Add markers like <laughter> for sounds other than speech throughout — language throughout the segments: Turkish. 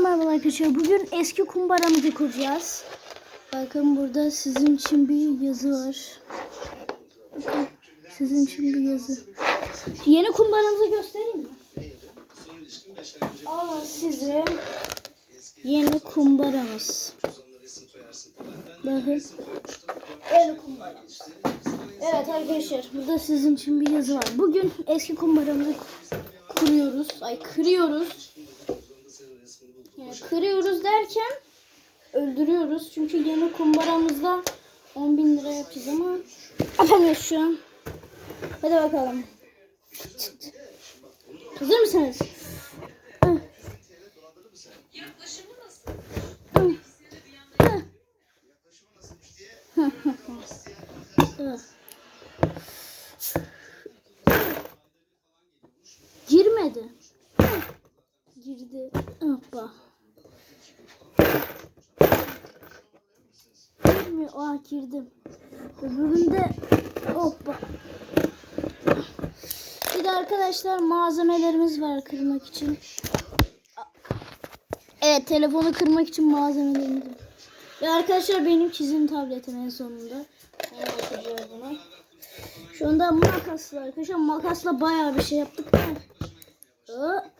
Merhaba arkadaşlar. Bugün eski kumbaramızı kuracağız. Bakın burada sizin için bir yazı var. Bakın sizin için bir yazı. Yeni kumbaramızı göstereyim mi? Aa size yeni kumbaramız. Bakın. Yeni kumbaramız. Evet arkadaşlar burada sizin için bir yazı var. Bugün eski kumbaramızı kuruyoruz. Ay kırıyoruz. Yani kırıyoruz derken öldürüyoruz. Çünkü yeni kumbaramızda 10 bin lira yapacağız ama yapamıyoruz şu an. Hadi bakalım. Hazır mısınız? Girmedi. Girdi. Hoppa. Aa girdim. Öbüründe hoppa. Bir de arkadaşlar malzemelerimiz var kırmak için. Evet telefonu kırmak için malzemelerimiz var. Ve arkadaşlar benim çizim tabletim en sonunda. Şu anda makasla arkadaşlar makasla bayağı bir şey yaptık. Aa.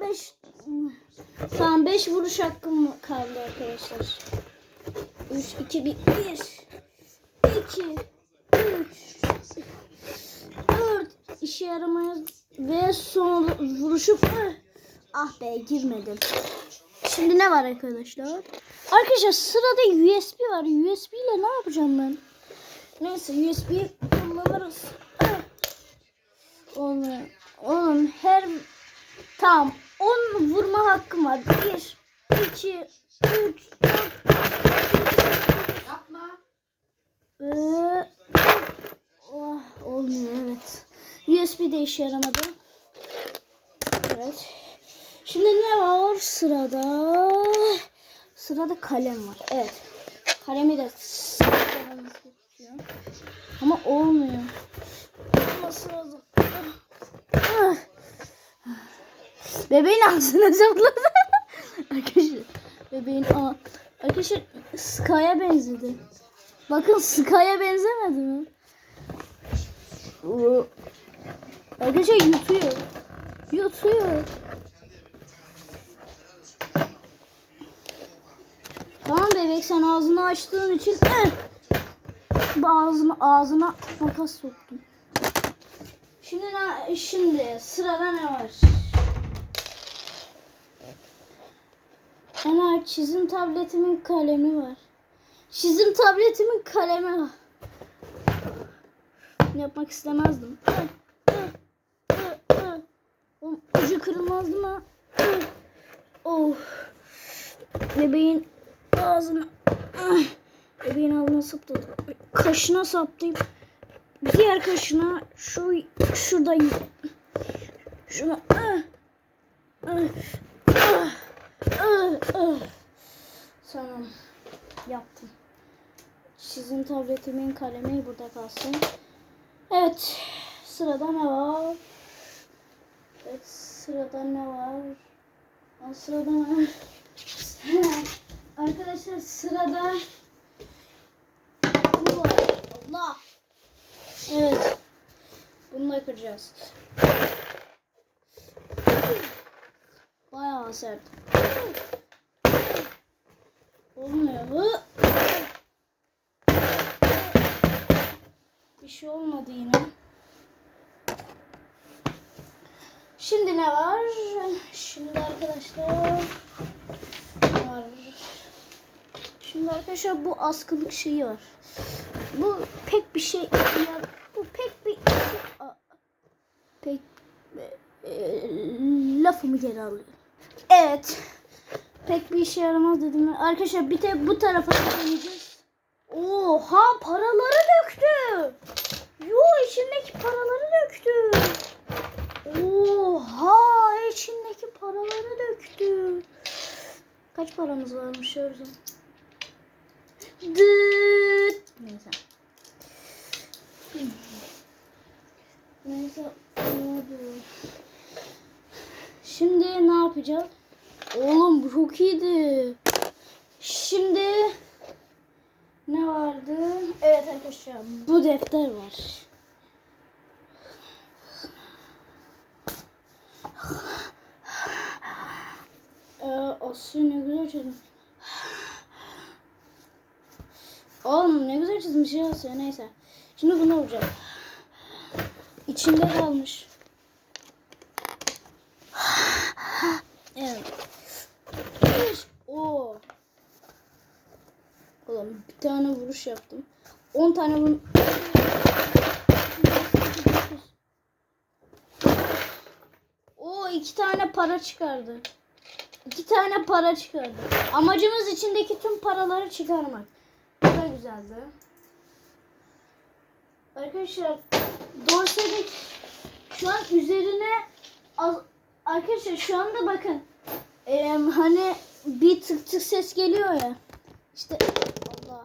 5 Tamam 5 vuruş hakkım kaldı arkadaşlar. 3 2 1 1 2 3 4 işe yaramaz ve son vuruşu ah be girmedim. Şimdi ne var arkadaşlar? Arkadaşlar sırada USB var. USB ile ne yapacağım ben? Neyse USB kullanırız. Ah. Olmuyor. Oğlum her tamam 10 vurma hakkım var. 1 2 3 Yapma. Ee, oh, olmuyor evet. USB de işe yaramadı. Evet. Şimdi ne var sırada? Sırada kalem var. Evet. Kalemi de. Ama olmuyor. Olması lazım. Bebeğin ağzına zıpladı. <laughs> Arkadaşlar bebeğin a Arkadaşlar Sky'a benzedi. Bakın Sky'a benzemedi mi? Arkadaşlar yutuyor. Yutuyor. Tamam bebek sen ağzını açtığın için <clears throat> ağzını ağzına makas soktum. Şimdi şimdi sırada ne var? Ana çizim tabletimin kalemi var. Çizim tabletimin kalemi var. Yapmak istemezdim. Ucu kırılmazdı mı? Oh. Bebeğin ağzına bebeğin ağzına saptadım. Kaşına saplayıp diğer kaşına şu şurada şuna Tamam. Yaptım. Çizim tabletimin kalemi burada kalsın. Evet. Sırada ne var? Evet. Sırada ne var? Aa, Sırada ne var? <laughs> Arkadaşlar sırada bu var. Allah. Evet. Bunu da kıracağız. Bayağı sert. Olmuyor bu. Bir şey olmadı yine. Şimdi ne var? Şimdi arkadaşlar ne var? Şimdi arkadaşlar bu askılık şeyi var. Bu pek bir şey ya, bu pek bir Aa, pek e, lafımı geri alıyorum. Evet. Pek bir işe yaramaz dedim. Arkadaşlar bir tek bu tarafa deneyeceğiz. Oha paraları döktü. Yo içindeki paraları döktü. Oha içindeki paraları döktü. Kaç paramız varmış orada? Dıt. Neyse. Neyse. Şimdi ne yapacağız? Oğlum bu çok iyiydi. Şimdi ne vardı? Evet arkadaşlar bu defter var. Ee, Aslı ne güzel çizmiş. Ne güzel çizmiş ya neyse. Şimdi bunu vuracağım. İçinde kalmış. Evet. Oo. Oğlum bir tane vuruş yaptım. 10 tane vurun. Oo iki tane para çıkardı. İki tane para çıkardı. Amacımız içindeki tüm paraları çıkarmak. Güzeldi. Arkadaşlar dorsedik şu an üzerine az, arkadaşlar şu anda bakın Eee, hani bir tık tık ses geliyor ya. İşte Allah.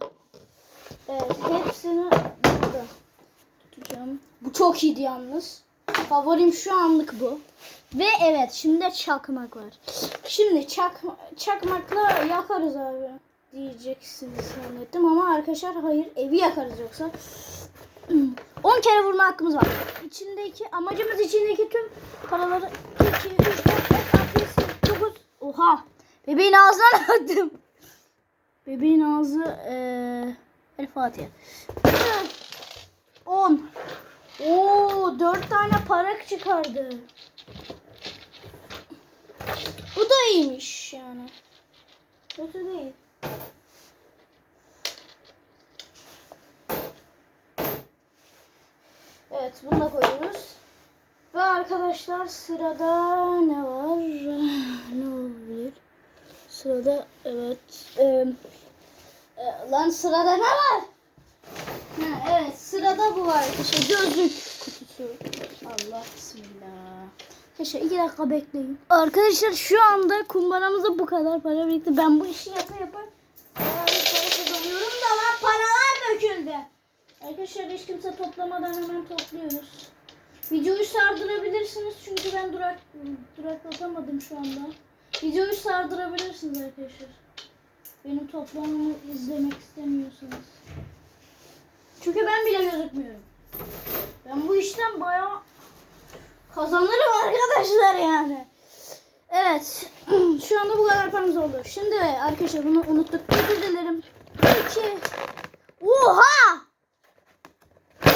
Evet hepsini burada tutacağım. Bu çok iyiydi yalnız. Favorim şu anlık bu. Ve evet şimdi çakmak var. Şimdi çak, çakmakla yakarız abi diyeceksiniz zannettim ama arkadaşlar hayır evi yakarız yoksa. <clears throat> 10 kere vurma hakkımız var. İçindeki amacımız içindeki tüm paraları 2 3 4 5 6 7 9 Oha. Bebeğin ağzına attım. Bebeğin ağzı eee El Fatiha. 10 Oo 4 tane para çıkardı. Bu da iyiymiş yani. Kötü değil. Evet bunu da koyuyoruz. Ve arkadaşlar sırada ne var? Ne olabilir? Sırada evet. e, e, lan sırada ne var? Ha, evet sırada bu var arkadaşlar. Gözlük kutusu. Allah bismillah. Arkadaşlar iki dakika bekleyin. Arkadaşlar şu anda kumbaramızda bu kadar para birikti. Ben bu işi yapa yapa para da lan paralar döküldü. Arkadaşlar hiç kimse toplamadan hemen topluyoruz. Videoyu sardırabilirsiniz çünkü ben durak duraklatamadım şu anda. Videoyu sardırabilirsiniz arkadaşlar. Benim toplamamı izlemek istemiyorsanız. Çünkü ben bile gözükmüyorum. Ben bu işten bayağı kazanırım arkadaşlar yani. Evet. <clears throat> Şu anda bu kadar paramız oldu. Şimdi arkadaşlar bunu unuttuk. Özür dilerim. 2 Oha! 3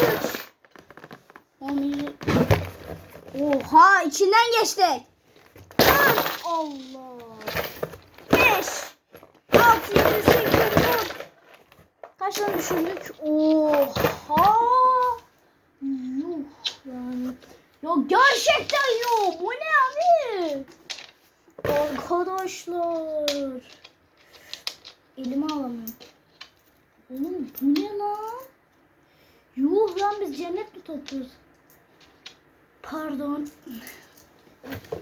Oha içinden geçtik. Allah. 5 6 7 8 10 Kaç tane düşürdük? Oha! Yuh yani. Ya gerçekten yok. Bu ne abi? Arkadaşlar. Elime alamıyorum. Oğlum bu ne lan? Yuh lan biz cennet mi topluyoruz? Pardon.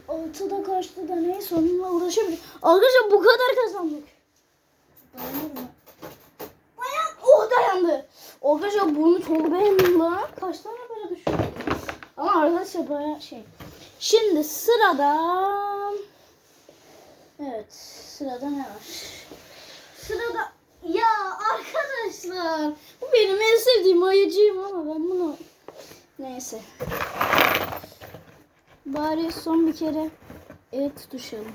Altıda kaçtı da neyse onunla uğraşabilirim. Arkadaşlar bu kadar kazandık. Dayanır mı? Dayan. Oh dayandı. Arkadaşlar bunu çok beğendim lan. Kaç tane para düşürdü? Ama arkadaşlar baya şey. Şimdi sırada Evet sırada ne var? Sırada ya arkadaşlar bu benim en sevdiğim ayıcıyım ama ben bunu neyse. Bari son bir kere el tutuşalım.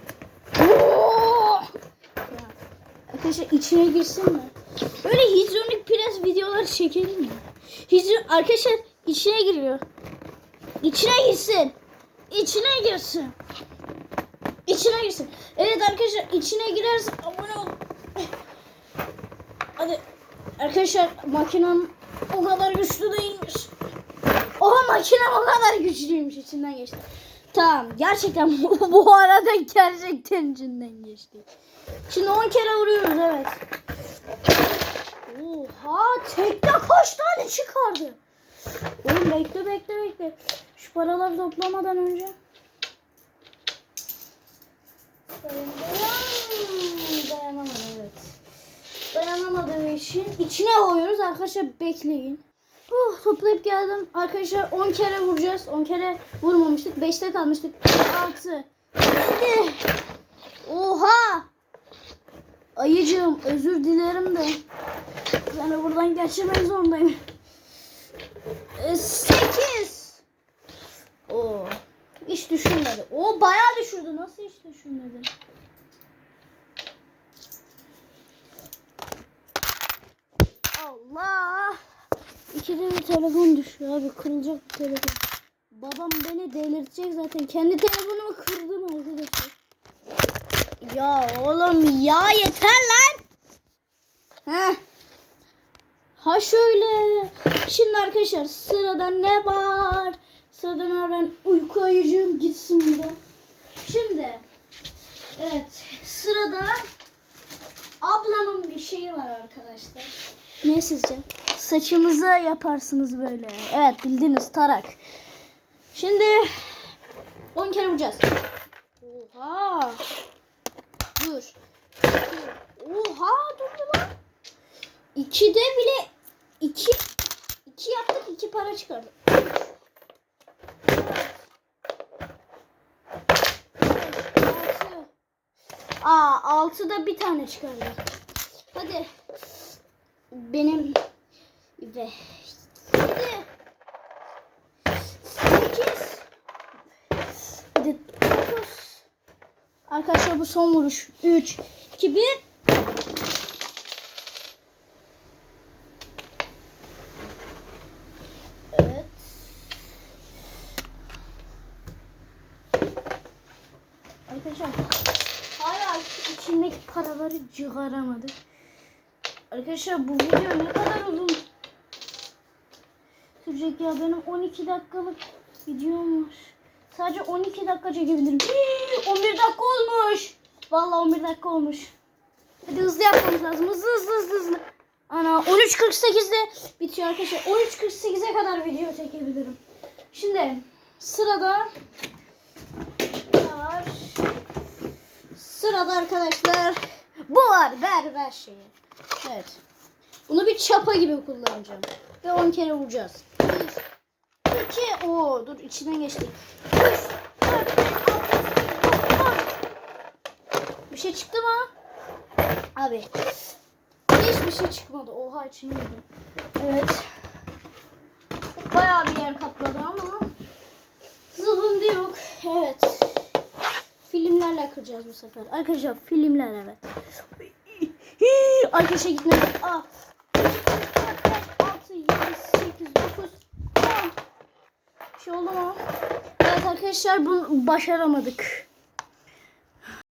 Arkadaşlar içine girsin mi? Böyle hidrolik pres videoları çekelim mi? Hidro arkadaşlar içine giriyor. İçine girsin. İçine girsin. İçine girsin. Evet arkadaşlar içine girerse abone ol. Hadi. Arkadaşlar makinem o kadar güçlü değilmiş. Oha makinem o kadar güçlüymüş içinden geçti. Tamam gerçekten <laughs> bu, bu arada gerçekten içinden geçti. Şimdi 10 kere vuruyoruz evet. Oha tekte kaç tane çıkardı? Oğlum bekle bekle bekle. Paraları toplamadan önce. Dayan, dayan. Dayanamadı evet. Dayanamadığı için içine koyuyoruz. Arkadaşlar bekleyin. Oh, toplayıp geldim. Arkadaşlar 10 kere vuracağız. 10 kere vurmamıştık. 5'te kalmıştık. 6. 7. Oha! Ayıcığım özür dilerim de. Yani buradan geçirmek zorundayım. 8. Oo. Hiç düşünmedi. O bayağı düşürdü. Nasıl hiç düşünmedi? Allah. İkide bir telefon düşüyor abi. Kırılacak bir telefon. Babam beni delirtecek zaten. Kendi telefonumu kırdım arkadaşlar. Ya oğlum ya yeter lan. Heh. Ha şöyle. Şimdi arkadaşlar sırada ne var? Sırada ne var? Ben uyku ayıcığım gitsin burada. Şimdi. Evet. Sırada ablamın bir şeyi var arkadaşlar. Ne sizce? Saçımızı yaparsınız böyle. Evet bildiniz tarak. Şimdi 10 kere vuracağız. Oha. Dur. Oha durdu lan. İkide bile iki iki yaptık iki para çıkardı. Aa 6'da bir tane çıkardı. Hadi. Benim ve 8 Hadi 9 Arkadaşlar bu son vuruş. 3 2 1 içindeki paraları çıkaramadık. Arkadaşlar bu video ne kadar uzun sürecek ya benim 12 dakikalık videom var. Sadece 12 dakika çekebilirim. Hii, 11 dakika olmuş. Vallahi 11 dakika olmuş. Hadi hızlı yapmamız lazım. Hızlı hızlı hızlı hızlı. Ana 13.48'de bitiyor arkadaşlar. 13.48'e kadar video çekebilirim. Şimdi sırada var? Sırada arkadaşlar bu var. Ver şeyi. Evet. Bunu bir çapa gibi kullanacağım. Ve 10 kere vuracağız. 2 Oo dur içinden geçtik. 3 4 Bir şey çıktı mı? Abi. Hiçbir şey çıkmadı. Oha içine girdi. Evet. Bayağı bir yer kapladı ama zıvım yok. Evet. Filmlerle kıracağız bu sefer. Arkadaşlar filmler evet. Arkadaşa gitmedi. Ah. 6, 7, 8, 9, 10. Bir şey oldu mu? Evet arkadaşlar bunu başaramadık.